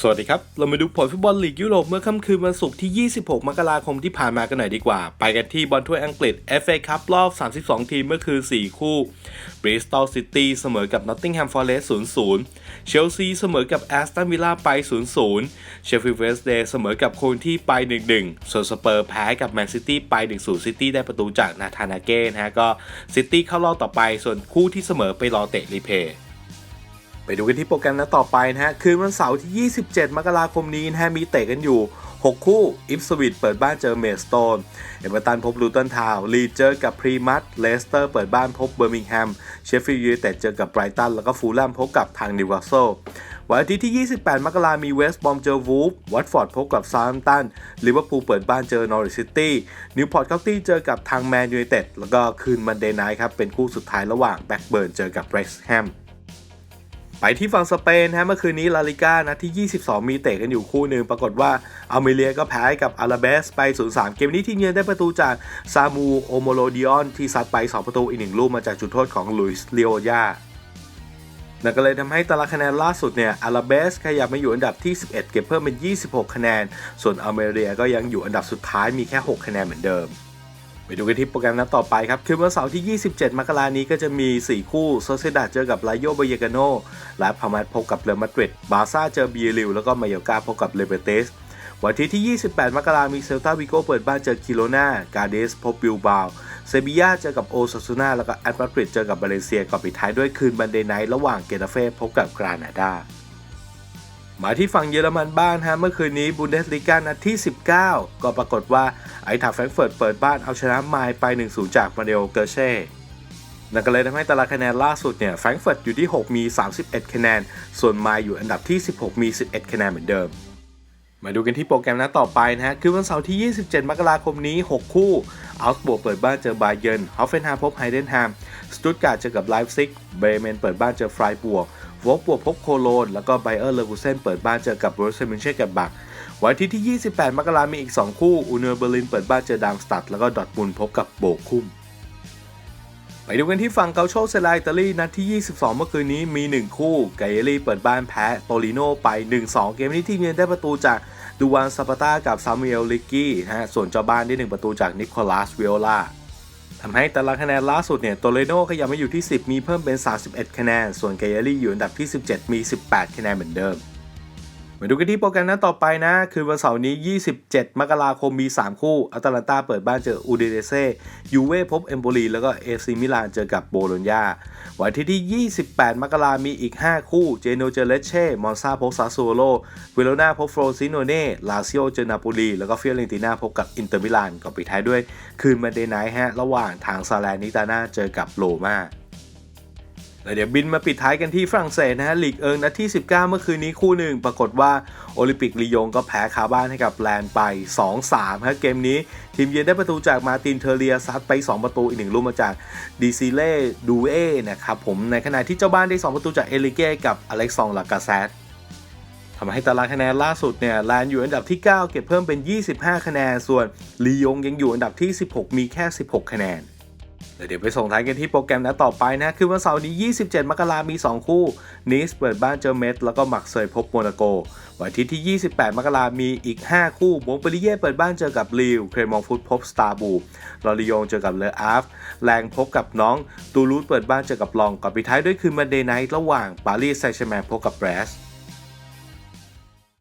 สวัสดีครับ เรามาดูผลฟุตบอลลีกยุโรปเมื่อค่ำคืนวันศุกร์ที่ 26 มกราคมที่ผ่านมากันหน่อยดีกว่า ไปกันที่บอลถ้วยอังกฤษ FA คัพรอบ 32 ทีมเมื่อคืน 4 คู่ Bristol City เสมอกับ Nottingham Forest 0-0 Chelsea เสมอกับ Aston Villa ไป 0-0 Sheffield Wednesday เสมอกับโคนที่ไป 1-1 ส่วนสเปอร์แพ้กับ Man City ไป 1-0 City ได้ประตูจากนาธานาเก้นะฮะก็ City เข้ารอบต่อไป ส่วนคู่ที่เสมอไปรอเตะรีเพย์ ไปดูกันที่โปรแกรมนัดต่อไปนะฮะ คืนวันเสาร์ที่ 27 มกราคมนี้นะฮะ มีเตะกันอยู่ 6 คู่ อิฟสวิตเปิดบ้านเจอเมสโตน เอเวอร์ตันพบลูตันทาวลีเจอกับพรีมัตเลสเตอร์เปิดบ้านพบเบอร์มิงแฮม เชฟฟิลด์ยูไนเต็ดเจอกับไบรตัน แล้วก็ฟูลแลมพบกับทางนิวคาสเซิลวันอาทิตย์ที่ 28 มกรามีเวสต์บอมเจอวูฟ วัตฟอร์ดพบกับซาร์มตัน ลิเวอร์พูลเปิดบ้านเจอนอริซิตี้ นิวพอร์ตเคาน์ตี้เจอกับทางแมนยูไนเต็ด แล้วก็คืนมันเดย์ไนท์ครับ เป็นคู่สุดท้ายระหว่างแบ็กเบิร์นเจอกับเบรสแฮม ไปที่ฝั่งสเปนฮะเมื่อคืนนี้ลาลิก้านะที่ 22 มีเตะกันอยู่คู่หนึ่งปรากฏว่าอเมเลียก็แพ้ให้กับอาราเบสไป 0-3 เกมนี้ที่เยือนได้ประตูจากซามูโอโมโลดิออนที่ซัดไป 2 ประตูอีกหนึ่งลูกมาจากจุดโทษของลุยส์เลโอยานั่นก็เลยทำให้ตารางคะแนนล่าสุดเนี่ยอาราเบสขยับมาอยู่อันดับที่ 11 เก็บเพิ่มเป็น 26 คะแนน ส่วนอเมเลียก็ยังอยู่อันดับสุดท้ายมีแค่ 6 คะแนนเหมือนเดิม ไปดูกันที่โปรแกรมนัดต่อไปครับ คือวันเสาร์ที่ 27 มกรานี้ก็จะมี 4 คู่โซเซดาเจอกับไลโยเบเยกาโนและพามาดพบกับเรอัลมาดริด บาร์ซ่าเจอบีลิว แล้วก็มายอกาพบกับเลเบเตส วันที่ที่ 28 มกรามีเซลตาวิโกเปิดบ้านเจอคิโลนากาเดสพบบิลบาวเซบียาเจอกับโอซาซูนาแล้วก็แอตมาดริดเจอกับบาเลเซียก่อนปิดท้ายด้วยคืนบันเดย์ไนท์ระหว่างเกตาเฟ่พบกับกรานาดามาที่ฝั่งเยอรมันบ้างฮะเมื่อคืนนี้บุนเดสลิกานัดที่ 19 ก็ปรากฏว่า ไอทาแฟรงเฟิร์ตเปิดบ้านเอาชนะไมล์ไป 1-0 จากมาเดโอเกอร์เช่นั่นก็เลยทำให้ตารางคะแนนล่าสุดเนี่ยแฟรงเฟิร์ตอยู่ที่ 6 มี 31 คะแนน ส่วนไมล์อยู่อันดับที่ 16 มี 11 คะแนนเหมือนเดิม มาดูกันที่โปรแกรมนัดต่อไปนะฮะ คือวันเสาร์ที่ 27 มกราคมนี้ 6 คู่อัลส์บวกเปิดบ้านเจอบาเยิร์นฮอฟเฟนฮามพบไฮเดนแฮมสตุตการ์ดเจอกับไลฟ์ซิกเบรเมนเปิดบ้านเจอฟรายบวก วอกบวกพบโคโลน แล้วก็ไบเออร์เลวูเซนเปิดบ้านเจอกับบรูเซมินเช่กับบักวันทิตย์ที่ 28 มกราคมมีอีก 2 คู่ อูเนอร์เบอร์ลินเปิดบ้านเจอดามสตัด แล้วก็ดอทมุนพบกับโบกคุมไปดูกันที่ฝั่งเกาโชเซลาอิตาลีนัดที่ 22 เมื่อคืนนี้มี 1 คู่ ไกเอลีเปิดบ้านแพ้โตลิโนไป 1-2 เกมนี้ที่เยือนได้ประตูจากดูวานซาปาตากับซามูเอลลิกกี้นะฮะ ส่วนเจ้าบ้านได้ 1 ประตูจากนิโคลัสวิโอลา ทำให้ตารางคะแนนล่าสุดเนี่ยโตเลโนขยับมาอยู่ที่ 10 มีเพิ่มเป็น 31 คะแนน ส่วนไกเยลีอยู่อันดับที่ 17 มี 18 คะแนนเหมือนเดิม มาดูกันที่โปรแกรมนัดต่อไปนะ คือวันเสาร์นี้ 27 มกราคมมี 3 คู่อัตแลนตาเปิดบ้านเจออูเดเนเซ่ยูเว่พบเอมโบลีแล้วก็เอซีมิลานเจอกับโบโลญญาวันที่ที่ 28 มกรามีอีก 5 คู่ เจโนเจอเลเช่ มอนซาพบซาซูโลเวโรนาพบโฟรซิโนเน่ ลาซิโอเจอนาโปลี แล้วก็เฟียเรนติน่าพบกับอินเตอร์มิลานก่อนปิดท้ายด้วย คืนมันเดย์ไนท์ฮะ ระหว่างทางซาแลนิตาน่าเจอกับโรม่า แล้วเดี๋ยวบินมาปิดท้ายกันที่ฝรั่งเศสนะฮะลีกเอิงนัดที่ 19 เมื่อคืนนี้คู่หนึ่ง ปรากฏว่าโอลิมปิกลียงก็แพ้คาบ้านให้กับแลนไป 2-3ฮะเกมนี้ทีมเยือนได้ประตูจากมาตินเทเรียซัดไป 2 ประตูอีกหนึ่งลูกมาจากดีซิเล่ดูเอนะครับผมในขณะที่เจ้าบ้านได้ 2 ประตูจากเอลิเก้กับอเล็กซองลากาเซตทำให้ตารางคะแนนล่าสุดเนี่ยแลนอยู่อันดับที่ 9 เก็บเพิ่มเป็น 25 คะแนน ส่วนลียงยังอยู่อันดับที่ 16 มีแค่ 16 คะแนน เดี๋ยวไปส่งท้ายกันที่โปรแกรมนัดต่อไปนะ คือวันเสาร์นี้ 27 มกราคมมี 2 คู่นิสเปิดบ้านเจอเมตแล้วก็มักเซยพบโมนาโก วันอาทิตย์ที่ 28 มกราคมมีอีก 5 คู่โมงเปรีเย่เปิดบ้านเจอกับลิว เครมองฟุตพบสตาร์บูลอริยงเจอกับเลออาฟ แรงพบกับน้อง ตูรูสเปิดบ้านเจอกับลองก่อนปิดท้ายด้วยคืนมันเดย์ไนท์ระหว่างปารีสแซงต์แชร์แมงพบกับแบรส